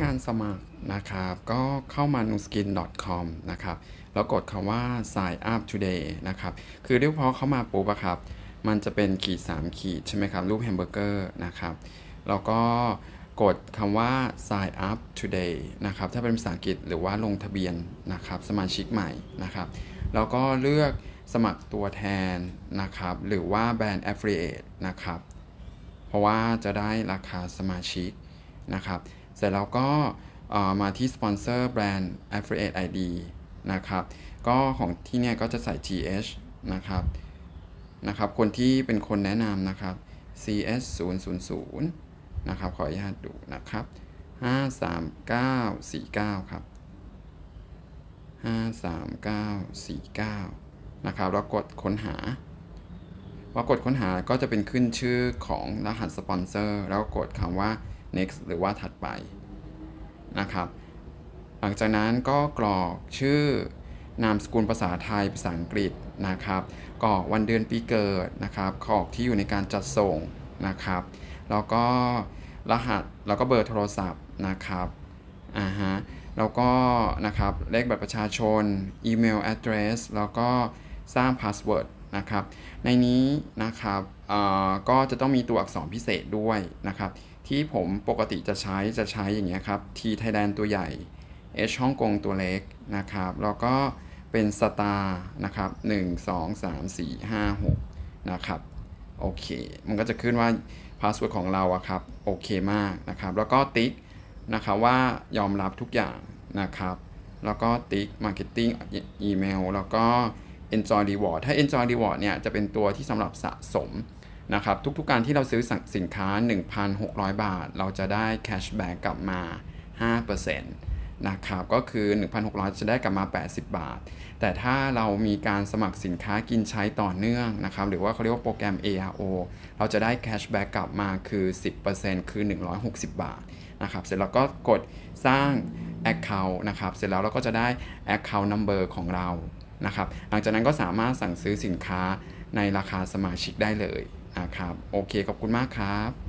การสมัครนะครับ ก็เข้ามา nuskin.com นะครับ แล้วกดคำว่า sign up today นะครับ คือเรียกพอเข้ามาปุ๊บครับ มันจะเป็นขีด 3 ขีดใช่ไหมครับ รูปแฮมเบอร์เกอร์นะครับ แล้วก็กดคำว่า sign up today นะครับ ถ้าเป็นภาษาอังกฤษหรือว่าลงทะเบียนนะครับ สมาชิกใหม่นะครับ แล้วก็เลือกสมัครตัวแทนนะครับ หรือว่าแบรนด์ affiliate นะครับ เพราะว่าจะได้ราคาสมาชิกนะครับ เสร็จแล้วก็มาที่สปอนเซอร์แบรนด์ Affiliate ID นะครับ ก็ของที่เนี่ยก็จะใส่ GH นะครับ นะครับ คนที่เป็นคนแนะนำนะครับ CS 0 0 0นะครับ ขออนุญาตดูนะครับ 53949 ครับ 53949 นะครับ แล้วกดค้นหาพอกดค้นหาก็จะเป็นขึ้นชื่อของรหัสสปอนเซอร์ แล้วกดคำว่า next หรือว่าถัดไปนะครับ หลังจากนั้นก็กรอกชื่อนามสกุลภาษาไทยภาษาอังกฤษนะครับกรอกวันเดือนปีเกิดนะครับกรอกที่อยู่ในการจัดส่งนะครับ แล้วก็รหัสแล้วก็เบอร์โทรศัพท์นะครับอ่าฮะแล้วก็นะครับเลขบัตรประชาชนอีเมล address แล้วก็สร้างพาสเวิร์ด นะครับ ในนี้นะครับก็จะต้องมีตัวอักษรพิเศษด้วยนะครับ ที่ผมปกติจะใช้จะใช้อย่างเงี้ยครับ T Thailand ตัวใหญ่ H ฮ่องกงตัวเล็กนะครับ แล้วก็เป็นสตาร์นะครับ 1 2 3 4 5 6 นะครับ โอเค มันก็จะขึ้นว่าพาสเวิร์ดของเราอะครับ โอเคมากนะครับ แล้วก็ติ๊กนะครับว่ายอมรับทุกอย่างนะครับ แล้วก็ติ๊ก Marketing อีเมลแล้วก็ Enjoy Reward ถ้า Enjoy Reward เนี่ยจะเป็นตัวที่สำหรับสะสมนะครับทุกๆการที่เราซื้อสั่งสินค้า 1,600 บาท เราจะได้แคชแบ็กกลับมา 5%นะครับก็คือ 1,600 จะได้กลับมา 80 บาท แต่ถ้าเรามีการสมัครสินค้ากินใช้ต่อเนื่องนะครับหรือว่าเขาเรียกว่าโปรแกรม ARO เราจะได้แคชแบ็กกลับมาคือ 10%คือ 160 บาทนะครับเสร็จแล้วก็กดสร้าง Account นะครับเสร็จแล้วเราก็จะได้ Account Number ของเรา นะครับหลังจากนั้นก็สามารถสั่งซื้อสินค้าในราคาสมาชิกได้เลยนะครับโอเคขอบคุณมากครับ